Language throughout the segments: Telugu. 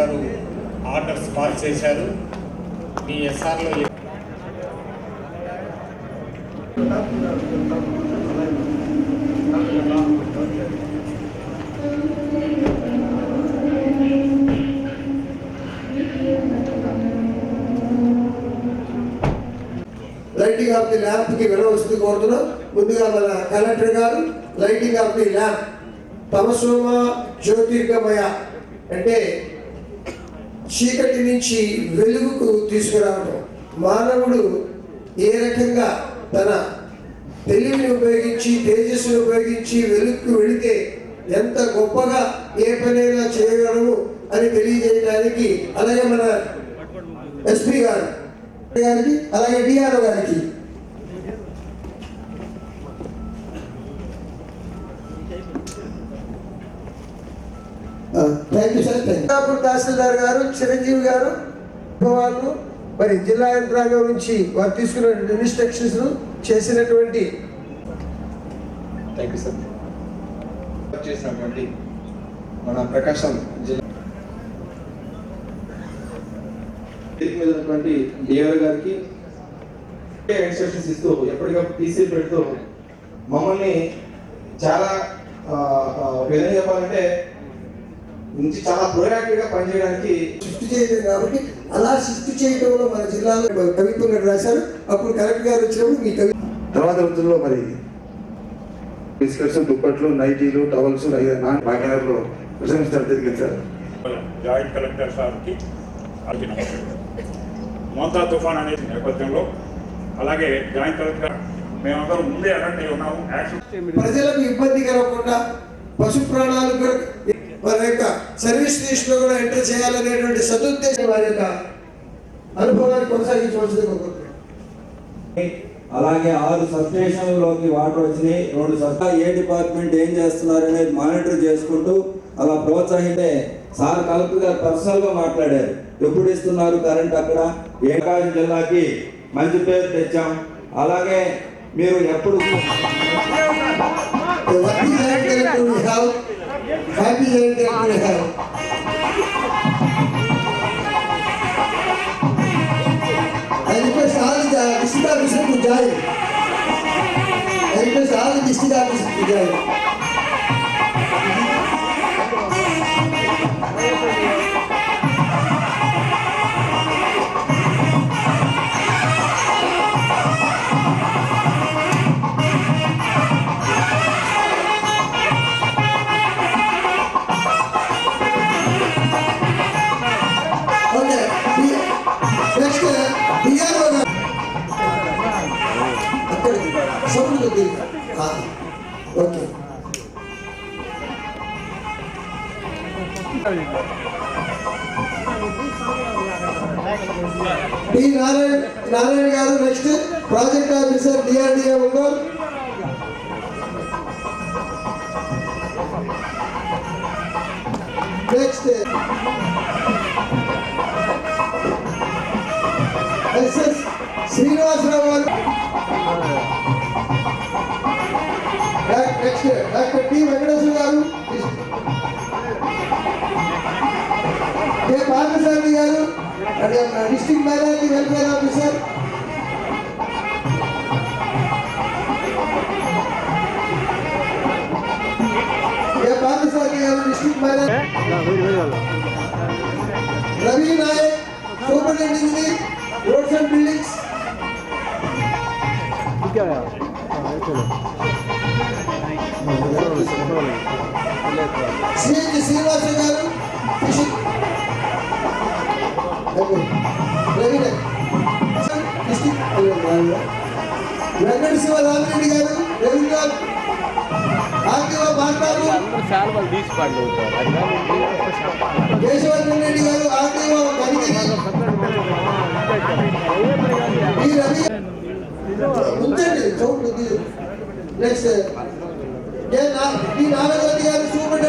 గారు ఆర్డర్స్ పాస్ చేశారు. మీ ఎస్ఆర్లో లైటింగ్ ఆఫ్ ది ల్యాంప్కి వినవస్తుంది కోరుతున్నాం. ముందుగా మన కలెక్టర్ గారు లైటింగ్ ఆఫ్ ది ల్యాంప్. తమసోమ జ్యోతిర్గమయ అంటే చీకటి నుంచి వెలుగుకు తీసుకురావడం మానవుడు ఏ రకంగా తన తెలివిని ఉపయోగించి తేజస్సును ఉపయోగించి వెలుగుకు వెళితే ఎంత గొప్పగా ఏ పనైనా చేయగలము అని తెలియజేయడానికి అలాగే మన ఎస్పీ గారు. గారికి అలాగే డిఆర్ఓ గారికి thank you sir thank tahsildar గారు చిరంజీవి గారు వాళ్ళు మరి జిల్లా యంత్రాంగం నుంచి వారు తీసుకున్న ఇన్స్ట్రక్షన్స్ చేసినటువంటి థ్యాంక్ యూ సార్ చేసినటువంటి మన ప్రకాశం జిల్లా డిఆర్ గారికి ఇన్స్ట్రక్షన్స్ ఇస్తూ ఎప్పటికప్పుడు టీసీ పెడుతూ మమ్మల్ని చాలా విధంగా చెప్పాలంటే నుంచి చాలా ప్రొయాక్టివ్గా పనిచేయడానికి సృష్టి చేయలేదు కాబట్టి అలా సృష్టి చేయడంలో మన జిల్లాలో కవిత్వం గారు రాశారు. అప్పుడు కలెక్టర్ గారు వచ్చినప్పుడు మీ కవి తర్వాత రోజుల్లో మరి బిస్కెట్స్ దుప్పట్లు నైటీలు టవల్స్ ప్రశంసించడం జరిగింది సార్ జాయింట్ కలెక్టర్ సార్కి మోంతా తుఫాన్ అనే నేపథ్యంలో అలాగే జాయింట్ కలెక్టర్ మేమందరం ముందే అలర్ట్ అయి ఉన్నాము. ప్రజలకు ఇబ్బంది కలగకుండా పశు ప్రాణాలు కూడా వారి యొక్క సర్వీస్ లిస్ట్ కూడా ఎంటర్ చేయాలనేటువంటి సదుద్దేశం వారి యొక్క అనుభవాన్ని కొనసాగించవలసింది అలాగే ఆరు సబ్స్టేషన్లలోకి వాటర్ వచ్చినాయి. రెండు సబ్స్టా ఏ డిపార్ట్మెంట్ ఏం చేస్తున్నారు అనేది మానిటర్ చేసుకుంటూ అలా ప్రోత్సహిస్తే సార్ కలెక్టర్ గారు పర్సనల్గా మాట్లాడారు. ఎప్పుడు ఇస్తున్నారు కరెంట్ అక్కడ? ఏ జిల్లాకి మంచి పేరు తెచ్చాం. అలాగే మీరు ఎప్పుడు The working giant collector we have, happy giant collector we have. I request all the district to join. I request all the district officers to join. P Narayana Narayana garu next project officer DRDA Ongole next SS Srinivasarao garu next doctor T Venkateswara గారు కె పార్థసారథి గారు district minority welfare officer K Parthasarathi garu district minority Ravi Nayak superintendent engineer roads and buildings CH Srinivasa garu Ravi Nayak district Venkata Shiva Ramireddy గారు రెవెన్యూ ఆర్టీఓ మాట్లాడు శాల్వాలు తీసి పండుతారు అది కానీ కేశవర్ధన్ రెడ్డి గారు ఆర్టీఓ మణిగిరి ఈ రవి ఉంచండి సౌండ్ ఉంది నెక్స్ట్ ఏ నా ఈ నాగజ్యోతి గారు superintendent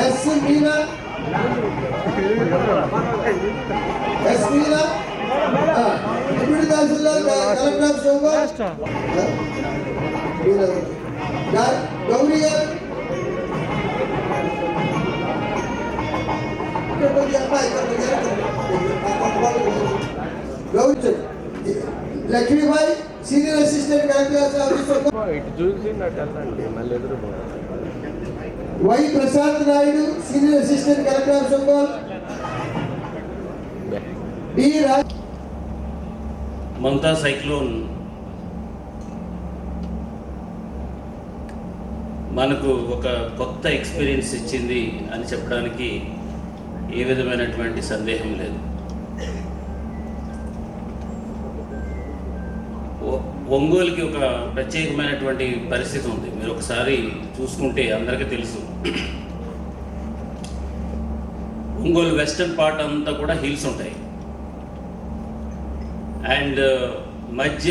SC Meena S Meena deputy tahsildar collector of సోమవార్ Gauri గారు Lakshmibai senior assistant collector office ఇటు చూసి నాకు వెళ్ళండి మళ్ళీ ఎదురు Y Prashanth Naidu senior assistant collector of D Raj Mamata cyclone. మనకు ఒక కొత్త ఎక్స్పీరియన్స్ ఇచ్చింది అని చెప్పడానికి ఏ విధమైనటువంటి సందేహం లేదు. ఒంగోలుకి ఒక ప్రత్యేకమైనటువంటి పరిస్థితి ఉంది. మీరు ఒకసారి చూసుకుంటే అందరికీ తెలుసు. ఒంగోలు వెస్టర్న్ పార్ట్ అంతా కూడా హిల్స్ ఉంటాయి. అండ్ uh, మధ్య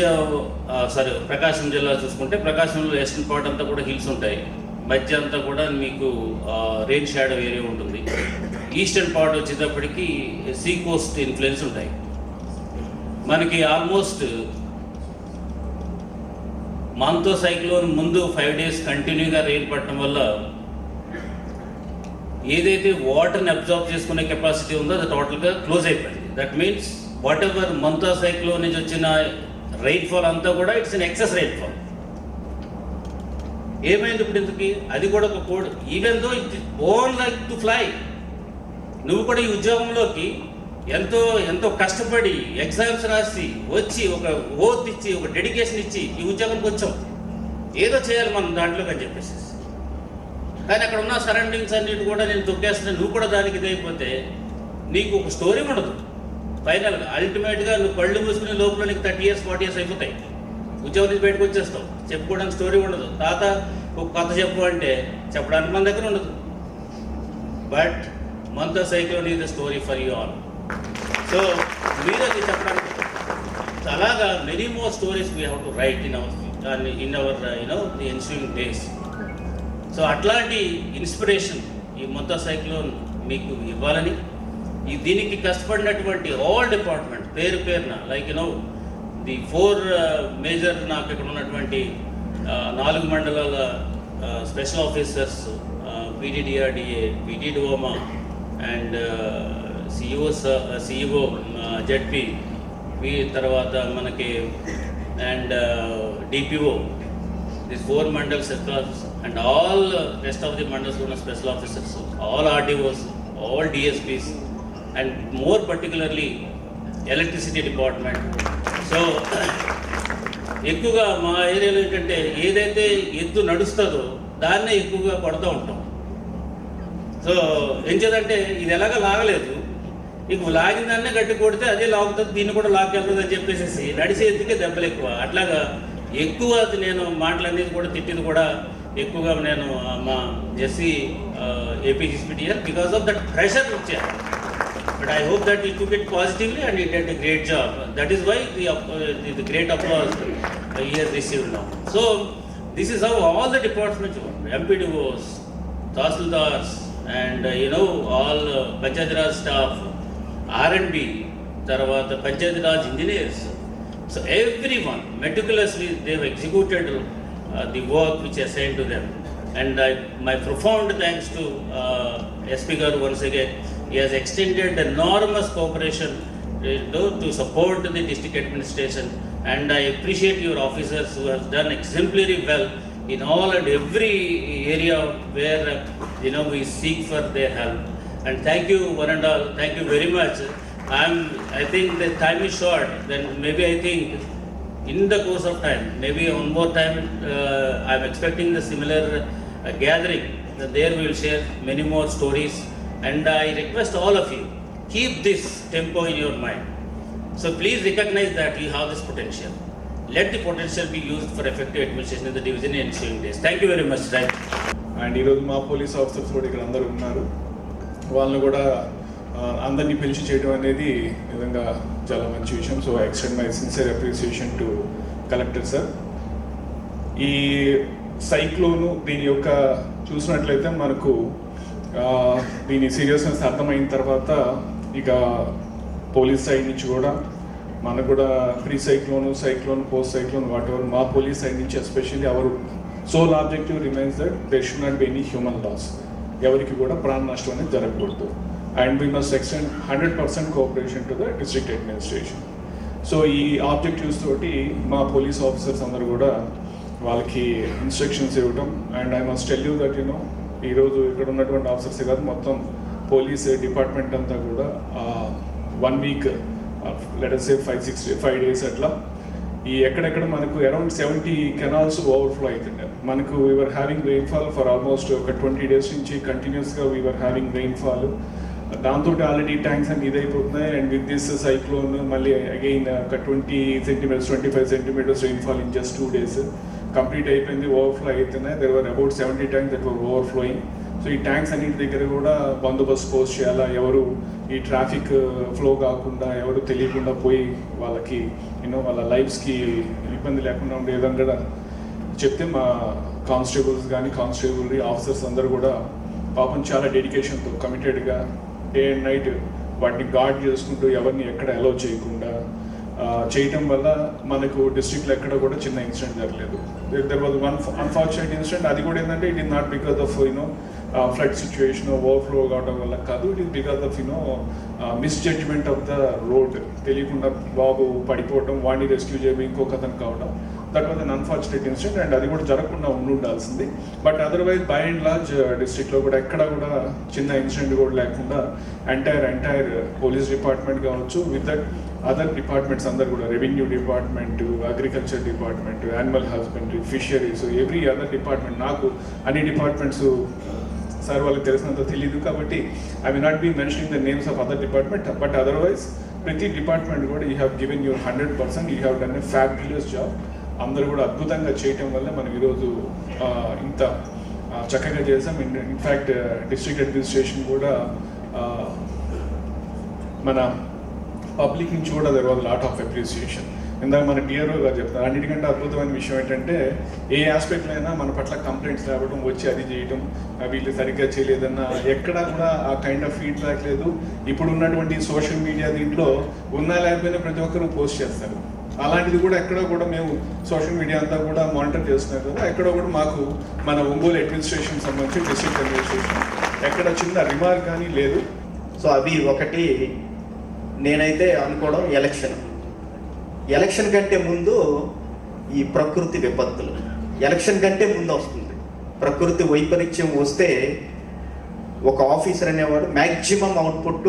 సారీ ప్రకాశం జిల్లా చూసుకుంటే ప్రకాశంలో వెస్టర్న్ పార్ట్ అంతా కూడా హిల్స్ ఉంటాయి. మధ్య అంతా కూడా మీకు రెయిన్ షాడో ఏరియా ఉంటుంది. ఈస్టర్న్ పార్ట్ వచ్చేటప్పటికి సీ కోస్ట్ ఇన్ఫ్లుయెన్స్ ఉంటాయి. మనకి ఆల్మోస్ట్ మాంతో సైక్లోన్ ముందు ఫైవ్ డేస్ కంటిన్యూగా రెయిన్ పడటం వల్ల ఏదైతే వాటర్ని అబ్జార్బ్ చేసుకునే కెపాసిటీ ఉందో అది టోటల్గా క్లోజ్ అయిపోయింది. That means what ever మంతా cyclone నుంచి వచ్చిన రైన్ఫాల్ అంతా కూడా ఇట్స్ ఎన్ ఎక్సెస్ రైన్ఫాల్ ఏమైంది ఇప్పుడు ఇంతకి? అది కూడా ఒక code. Even though it own like to fly నువ్వు కూడా ఈ ఉద్యోగంలోకి ఎంతో ఎంతో కష్టపడి ఎగ్జామ్స్ రాసి వచ్చి ఒక ఓత్ ఇచ్చి ఒక డెడికేషన్ ఇచ్చి ఈ ఉద్యోగానికి వచ్చాం ఏదో చేయాలి మనం దాంట్లోకి అని చెప్పేసి కానీ అక్కడ ఉన్న సరౌండింగ్స్ అన్నిటి కూడా నేను తొక్కేస్తున్నా. నువ్వు కూడా దానికి ఇదైపోతే నీకు ఒక స్టోరీ ఉండదు. ఫైనల్గా అల్టిమేట్గా నువ్వు కళ్ళు మూసుకునే లోపల నీకు థర్టీ ఇయర్స్ ఫార్టీ ఇయర్స్ అయిపోతాయి. ఉద్యోగం నుంచి బయటకు వచ్చేస్తావు. చెప్పుకోవడానికి స్టోరీ ఉండదు. తాత ఒక కథ చెప్పు అంటే చెప్పడానికి మన దగ్గర ఉండదు. బట్ మంత cyclone is the story for you all so మీరు అది చెప్పడానికి అలాగా many more stories we have to write in our in our you know the ensuing days so అట్లాంటి ఇన్స్పిరేషన్ ఈ మొత్తం సైక్లోన్ మీకు ఇవ్వాలని ఈ దీనికి కష్టపడినటువంటి ఆల్ డిపార్ట్మెంట్ పేరు పేరున like now the four major నాకు ఇక్కడ ఉన్నటువంటి uh, నాలుగు మండలాల స్పెషల్ ఆఫీసర్స్ పీడీడిఆర్డిఏ పీడీడిఓమా అండ్ సిఇఓ సిఇఓ జెడ్పి తర్వాత మనకి and DPO this four mandals circles and all rest of the mandals ఉన్న special officers all RDOs all DSPs and more particularly electricity department so ఎక్కువగా మా ఏరియాలో ఏంటంటే ఏదైతే ఎద్దు నడుస్తుందో దాన్నే ఎక్కువగా కొడుతూ ఉంటాం. సో ఏం చేద్దంటే ఇది ఎలాగ లాగలేదు. ఇక లాగిన దాన్నే గట్టి కొడితే అదే లాగుతుంది దీన్ని కూడా లాక్కెళ్తుంది అని చెప్పేసి నడిచే ఎత్తుకే దెబ్బలు ఎక్కువ. అట్లాగా ఎక్కువ అది నేను మాటలనేది కూడా తిట్టింది కూడా ఎక్కువగా నేను మా ఎస్సీ ఏపీజీపీటీఆర్ బికాస్ ఆఫ్ దట్ ప్రెషర్ వచ్చారు but I hope that he took it positively and it did great job that is why the the great applause here receive now so this is how all the departments MPDOs tahsildars and you know all Panchayati Raj staff R and B తర్వాత Panchayati Raj engineers so every one meticulously they've executed Uh, the work which assigned to them. And my profound thanks to uh, SP Garu once again. He has extended enormous cooperation to support the district administration. And I appreciate your officers who have done exemplary well in all and every area where uh, you know we seek for their help. And thank you, one and all. Thank you very much. I'm. I think the time is short. Then maybe I think in the course of time maybe one more time uh, I'm expecting the similar uh, gathering that there we will share many more stories and I request all of you keep this tempo in your mind so please recognize that you have this potential let the potential be used for effective administration in the division in ensuing days thank you very much right and ఈరోజు మా పోలీస్ ఆఫీసర్స్ కూడా ఇక్కడ అందరూ ఉన్నారు వాళ్ళని కూడా ఆ, అందరినీ పిలిచి చేయడం అనేది నిజంగా చాలా మంచి విషయం. So extend my sincere appreciation to collector sir ఈ సైక్లోను దీని యొక్క చూసినట్లయితే మనకు దీని సీరియస్నెస్ అర్థమైన తర్వాత ఇక పోలీస్ సైడ్ నుంచి కూడా మనకు కూడా pre cyclone cyclone post cyclone what ever police side నుంచి especially our sole objective remains that there should not be any human loss ఎవరికి కూడా ప్రాణ నష్టం అనేది జరగకూడదు. And we must extend hundred percent cooperation to the district administration so ఈ ఆబ్జెక్టివ్స్ తోటి మా పోలీస్ ఆఫీసర్స్ అందరూ కూడా వాళ్ళకి ఇన్స్ట్రక్షన్స్ ఇవ్వటం. And I must tell you that you know ఈరోజు ఇక్కడ ఉన్నటువంటి ఆఫీసర్సే కాదు మొత్తం పోలీస్ డిపార్ట్మెంట్ అంతా కూడా one week later say five six five days అట్లా ఈ ఎక్కడెక్కడ మనకు అరౌండ్ సెవెంటీ కెనాల్స్ ఓవర్ఫ్లో అవుతుండే మనకు we are having rainfall for almost ఒక ట్వంటీ డేస్ నుంచి కంటిన్యూస్గా వీఆర్ హ్యావింగ్ రెయిన్ఫాల్ దాంతో ఆల్రెడీ ట్యాంక్స్ అన్ని ఇదైపోతున్నాయి. అండ్ విత్ దిస్ సైక్లోన్ మళ్ళీ అగైన్ ఒక twenty centimetres twenty five centimetres rainfall in just two days complete అయిపోయింది ఓవర్ఫ్లో అవుతున్నాయి there were about seventy tanks that were overflowing so ఈ ట్యాంక్స్ అన్నింటి దగ్గర కూడా బందోబస్తు పోస్ట్ చేయాలా? ఎవరు ఈ ట్రాఫిక్ ఫ్లో uh, కాకుండా ఎవరు తెలియకుండా పోయి వాళ్ళకి యూనో వాళ్ళ లైఫ్స్కి ఇబ్బంది లేకుండా ఉండే విధంగా చెప్తే మా కానిస్టేబుల్స్ కానీ కానిస్టేబుల్ ఆఫీసర్స్ అందరూ కూడా పాపం చాలా డెడికేషన్తో కమిటెడ్గా డే అండ్ నైట్ వాటిని గార్డ్ చేసుకుంటూ ఎవరిని ఎక్కడ అలో చేయకుండా చేయటం వల్ల మనకు డిస్ట్రిక్ట్లో ఎక్కడ కూడా చిన్న ఇన్సిడెంట్ జరగలేదు. There was one unfortunate incident అది కూడా ఏంటంటే it is not because of you know flood situation overflow కావడం వల్ల కాదు. It is because of you know misjudgement of the road తెలియకుండా బాబు పడిపోవడం వాడిని రెస్క్యూ చేయడం ఇంకొక అతను కావడం. That was an unfortunate incident and అది కూడా జరగకుండా ఉండి ఉండాల్సింది but otherwise by and large డిస్ట్రిక్ట్లో కూడా ఎక్కడ కూడా చిన్న ఇన్సిడెంట్ కూడా లేకుండా ఎంటైర్ ఎంటైర్ పోలీస్ డిపార్ట్మెంట్ కావచ్చు విత్ దట్ అదర్ డిపార్ట్మెంట్స్ అందరు కూడా revenue department agriculture department animal husbandry fisheries every other department నాకు అన్ని డిపార్ట్మెంట్స్ సార్ వాళ్ళకి తెలిసినంత తెలియదు కాబట్టి I may not be mentioning the names of other department but otherwise ప్రతి డిపార్ట్మెంట్ కూడా you have given your hundred percent you have done a fabulous job అందరూ కూడా అద్భుతంగా చేయటం వల్ల మనం ఈరోజు ఇంత చక్కగా చేసాం. ఇన్ఫ్యాక్ట్ డిస్ట్రిక్ట్ అడ్మినిస్ట్రేషన్ కూడా మన పబ్లిక్ నుంచి కూడా there was lot of appreciation ఇందాక మన డిఆర్ఓ గారు చెప్తారు అన్నిటికంటే అద్భుతమైన విషయం ఏంటంటే ఏ ఆస్పెక్ట్లో అయినా మన పట్ల కంప్లైంట్స్ రావడం వచ్చి అది చేయడం వీళ్ళు సరిగ్గా చేయలేదన్న ఎక్కడా కూడా ఆ కైండ్ ఆఫ్ ఫీడ్బ్యాక్ లేదు. ఇప్పుడు ఉన్నటువంటి సోషల్ మీడియా దీంట్లో ఉన్నా లేకపోయినా ప్రతి ఒక్కరూ పోస్ట్ చేస్తారు. అలాంటిది కూడా ఎక్కడో కూడా మేము సోషల్ మీడియా అంతా కూడా మానిటర్ చేస్తున్నాం కదా ఎక్కడో కూడా మాకు మన ఒంగోలు అడ్మినిస్ట్రేషన్ సంబంధించి డిస్ట్రిక్ట్ అడ్మినిస్ట్రేషన్ ఎక్కడ చిన్న రిమార్క్ కానీ లేదు. సో అవి ఒకటి నేనైతే అనుకోవడం ఎలక్షన్ ఎలక్షన్ కంటే ముందు ఈ ప్రకృతి విపత్తులు. ఎలక్షన్ కంటే ముందు వస్తుంది. ప్రకృతి వైపరీత్యం వస్తే ఒక ఆఫీసర్ అనేవాడు మ్యాక్సిమం అవుట్పుట్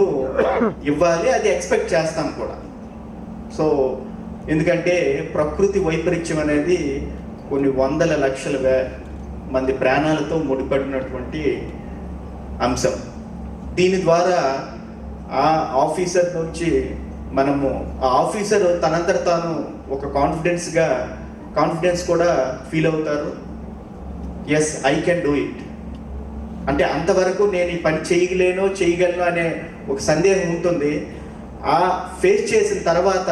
ఇవ్వాలి అది ఎక్స్పెక్ట్ చేస్తాం కూడా. సో ఎందుకంటే ప్రకృతి వైపరీత్యం అనేది కొన్ని వందల లక్షల మంది ప్రాణాలతో ముడిపడినటువంటి అంశం. దీని ద్వారా ఆ ఆఫీసర్ నుంచి మనము ఆ ఆఫీసర్ తనంతట తాను ఒక కాన్ఫిడెన్స్గా కాన్ఫిడెన్స్ కూడా ఫీల్ అవుతారు. Yes I can do it అంటే అంతవరకు నేను ఈ పని చేయగలేను చేయగలను అనే ఒక సందేహం ఉంటుంది. ఆ ఫేస్ చేసిన తర్వాత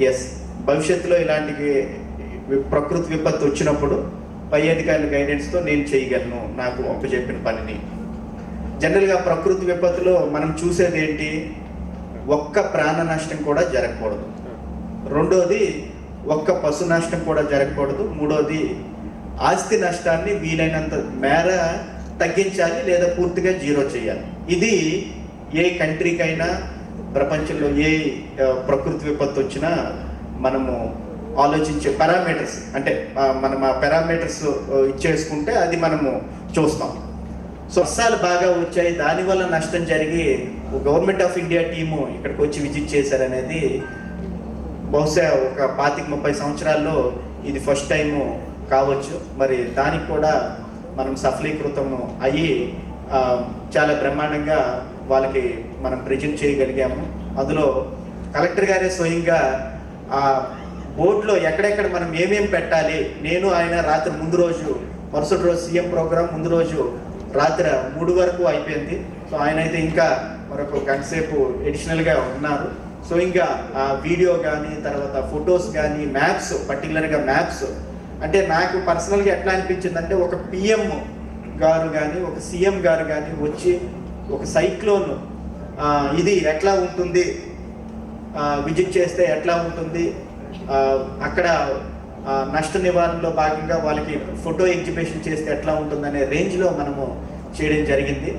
ఎస్ భవిష్యత్తులో ఇలాంటి ప్రకృతి విపత్తు వచ్చినప్పుడు పై అధికారుల గైడెన్స్తో నేను చేయగలను నాకు అప్పచెప్పిన పనిని. జనరల్గా ప్రకృతి విపత్తులో మనం చూసేది ఏంటి? ఒక్క ప్రాణ నష్టం కూడా జరగకూడదు. రెండోది ఒక్క పశు నష్టం కూడా జరగకూడదు. మూడోది ఆస్తి నష్టాన్ని వీలైనంత మేర తగ్గించాలి లేదా పూర్తిగా జీరో చేయాలి. ఇది ఏ కంట్రీకైనా ప్రపంచంలో ఏ ప్రకృతి విపత్తు వచ్చినా మనము ఆలోచించే పారామీటర్స్ అంటే మనం ఆ పారామీటర్స్ ఇచ్చేసుకుంటే అది మనము చూస్తాం. సో వర్షాలు బాగా వచ్చాయి దానివల్ల నష్టం జరిగి గవర్నమెంట్ ఆఫ్ ఇండియా టీము ఇక్కడికి వచ్చి విజిట్ చేశారనేది బహుశా ఒక పాతిక ముప్పై సంవత్సరాల్లో ఇది ఫస్ట్ టైము కావచ్చు. మరి దానికి కూడా మనం సఫలీకృతము అయ్యి చాలా బ్రహ్మాండంగా వాళ్ళకి మనం ప్రజెంట్ చేయగలిగాము. అందులో కలెక్టర్ గారే స్వయంగా ఆ బోర్డులో ఎక్కడెక్కడ మనం ఏమేమి పెట్టాలి నేను ఆయన రాత్రి ముందు రోజు మరుసటి రోజు సీఎం ప్రోగ్రాం ముందు రోజు రాత్రి మూడు వరకు అయిపోయింది. సో ఆయన అయితే ఇంకా మరొక గంట సేపు ఎడిషనల్గా ఉన్నారు. సో ఇంకా ఆ వీడియో కానీ తర్వాత ఫొటోస్ కానీ మ్యాప్స్ పర్టికులర్గా మ్యాప్స్ అంటే నాకు పర్సనల్గా ఎట్లా అనిపించింది అంటే ఒక పిఎం గారు కానీ ఒక సీఎం గారు కానీ వచ్చి ఒక సైక్లోన్ ఇది ఎట్లా ఉంటుంది? విజిట్ చేస్తే ఎట్లా ఉంటుంది? అక్కడ నష్ట నివారణలో భాగంగా వాళ్ళకి ఫోటో ఎగ్జిబిషన్ చేస్తే ఎట్లా ఉంటుందనే రేంజ్లో మనము చేయడం జరిగింది.